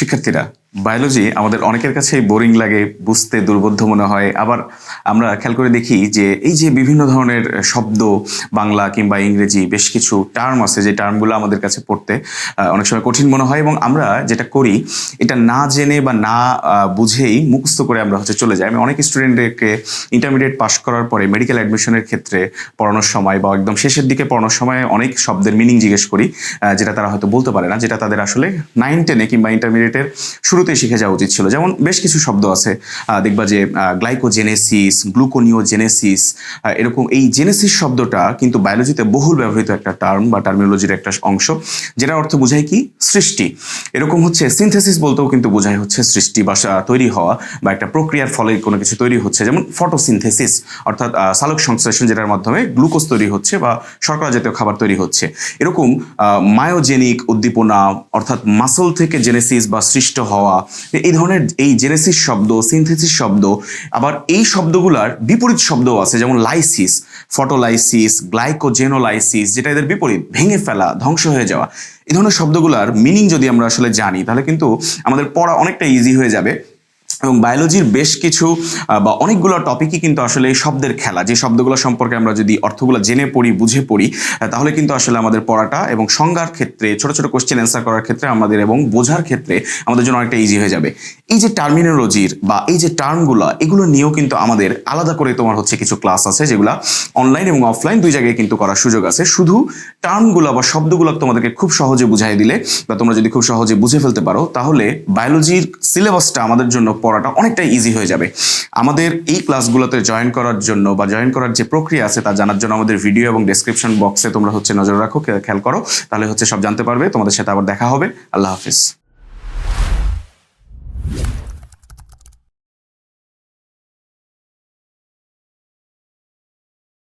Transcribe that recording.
শিক্ষার্থীরা বায়োলজি আমাদের অনেকের কাছেই বোরিং লাগে, বুঝতে দুর্বোধ্য মনে হয়। আবার আমরা খেয়াল করে দেখি যে, এই যে বিভিন্ন ধরনের শব্দ, বাংলা কিংবা ইংরেজি বেশ কিছু টার্ম আছে, যে টার্মগুলো আমাদের কাছে পড়তে অনেক সময় কঠিন মনে হয় এবং আমরা যেটা করি, এটা না জেনে বা না বুঝেই মুখস্থ করে আমরা হচ্ছে চলে যাই। আমি অনেক স্টুডেন্টদেরকে ইন্টারমিডিয়েট পাশ করার পরে মেডিকেল অ্যাডমিশনের ক্ষেত্রে পড়ানোর সময় বা একদম শেষের দিকে পড়ানোর সময় অনেক শব্দের মিনিং জিজ্ঞেস করি যেটা তারা হয়তো বলতে পারে না, যেটা তাদের আসলে নাইন টেনে কিংবা ইন্টারমিডিয়েটের শুরুতেই শিখে যাওয়া উচিত ছিল। যেমন বেশ কিছু শব্দ আছে দেখবা যে গ্লাইকোজেনেসিস গ্লুকোনিওজেনেসিস এরকম এই জেনেসিস শব্দটা কিন্তু বায়োলজিতে বহুল ব্যবহৃত একটা টার্ম বা টার্মিনোলজির একটা অংশ, যেটার অর্থ বোঝায় কি? সৃষ্টি। এরকম হচ্ছে সিনথেসিস বলতেও কিন্তু বোঝায় হচ্ছে সৃষ্টি বা তৈরি হওয়া বা একটা প্রক্রিয়ার ফলে কোনো কিছু তৈরি হচ্ছে। যেমন ফটোসিনথেসিস অর্থাৎ সালোক সংশ্লেষণ যেটার মাধ্যমে গ্লুকোজ তৈরি হচ্ছে বা শর্করা জাতীয় খাবার তৈরি হচ্ছে। এরকম মায়োজেনিক উদ্দীপনা, অর্থাৎ মাসল থেকে জেনেসিস বা সৃষ্ট হওয়া এই ধরনের এই জেনেসিস শব্দ সিনথেসিস শব্দ, আবার এই শব্দগুলার বিপরীত শব্দও আছে, যেমন লাইসিস ফটোলাইসিস গ্লাইকোজেনোলাইসিস যেটা এদের বিপরীত, ভেঙে ফেলা, ধ্বংস হয়ে যাওয়া। এই ধরনের শব্দগুলার মিনিং যদি আমরা আসলে জানি, তাহলে কিন্তু আমাদের পড়া অনেকটা ইজি হয়ে যাবে। এবং বায়োলজির বেশ কিছু বা অনেকগুলো টপিকই কিন্তু আসলে এই শব্দের খেলা। যে শব্দগুলো সম্পর্কে আমরা যদি অর্থগুলো জেনে পড়ি, বুঝে পড়ি তাহলে কিন্তু আসলে আমাদের পড়াটা এবং সংজ্ঞার ক্ষেত্রে, ছোট ছোট কোশ্চেন অ্যান্সার করার ক্ষেত্রে আমাদের এবং বোঝার ক্ষেত্রে আমাদের জন্য অনেকটা ইজি হয়ে যাবে। এই যে টার্মিনোলজির বা এই যে টার্মগুলো এগুলো নিয়েও কিন্তু আমাদের আলাদা করে তোমার হচ্ছে কিছু ক্লাস আছে, যেগুলো অনলাইন এবং অফলাইন দুই জায়গায় কিন্তু করার সুযোগ আছে। শুধু টার্মগুলো বা শব্দগুলো তোমাদেরকে খুব সহজে বুঝাই দিলে, বা তোমরা যদি খুব সহজে বুঝে ফেলতে পারো, তাহলে বায়োলজির সিলেবাসটা আমাদের জন্য পড়াটা অনেকটা ইজি হয়ে যাবে। আমাদের এই ক্লাসগুলোতে জয়েন করার জন্য বা জয়েন করার যে প্রক্রিয়া আছে তা জানার জন্য আমাদের ভিডিও এবং ডেসক্রিপশন বক্সে তোমরা হচ্ছে নজর রাখো খেয়াল করো। তাহলে হচ্ছে সব জানতে পারবে। তোমাদের সাথে আবার দেখা হবে। আল্লাহ হাফিজ।